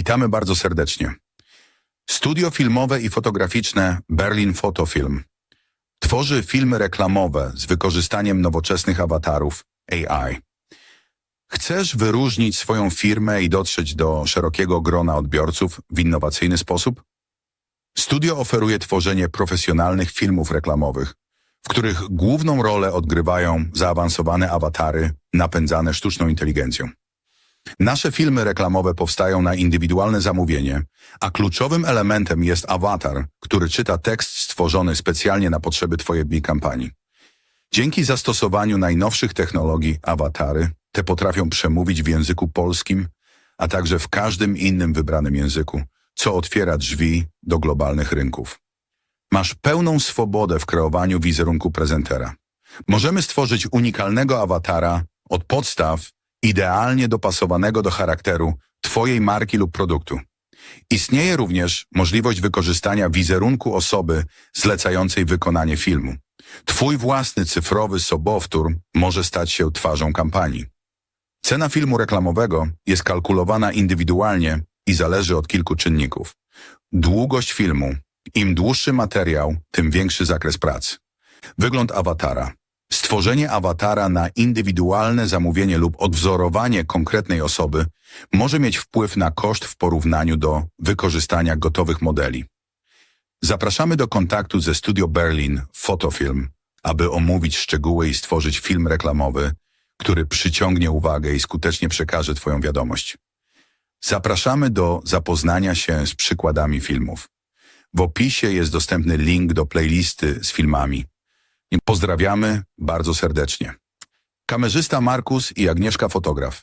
Witamy bardzo serdecznie. Studio filmowe i fotograficzne Berlin Photofilm tworzy filmy reklamowe z wykorzystaniem nowoczesnych awatarów AI. Chcesz wyróżnić swoją firmę i dotrzeć do szerokiego grona odbiorców w innowacyjny sposób? Studio oferuje tworzenie profesjonalnych filmów reklamowych, w których główną rolę odgrywają zaawansowane awatary napędzane sztuczną inteligencją. Nasze filmy reklamowe powstają na indywidualne zamówienie, a kluczowym elementem jest awatar, który czyta tekst stworzony specjalnie na potrzeby Twojej kampanii. Dzięki zastosowaniu najnowszych technologii awatary, te potrafią przemówić w języku polskim, a także w każdym innym wybranym języku, co otwiera drzwi do globalnych rynków. Masz pełną swobodę w kreowaniu wizerunku prezentera. Możemy stworzyć unikalnego awatara od podstaw, idealnie dopasowanego do charakteru Twojej marki lub produktu. Istnieje również możliwość wykorzystania wizerunku osoby zlecającej wykonanie filmu. Twój własny cyfrowy sobowtór może stać się twarzą kampanii. Cena filmu reklamowego jest kalkulowana indywidualnie i zależy od kilku czynników. Długość filmu. Im dłuższy materiał, tym większy zakres pracy. Wygląd awatara. Stworzenie awatara na indywidualne zamówienie lub odwzorowanie konkretnej osoby może mieć wpływ na koszt w porównaniu do wykorzystania gotowych modeli. Zapraszamy do kontaktu ze Studio Berlin Photofilm, aby omówić szczegóły i stworzyć film reklamowy, który przyciągnie uwagę i skutecznie przekaże Twoją wiadomość. Zapraszamy do zapoznania się z przykładami filmów. W opisie jest dostępny link do playlisty z filmami. Pozdrawiamy bardzo serdecznie. Kamerzysta Markus i Agnieszka fotograf.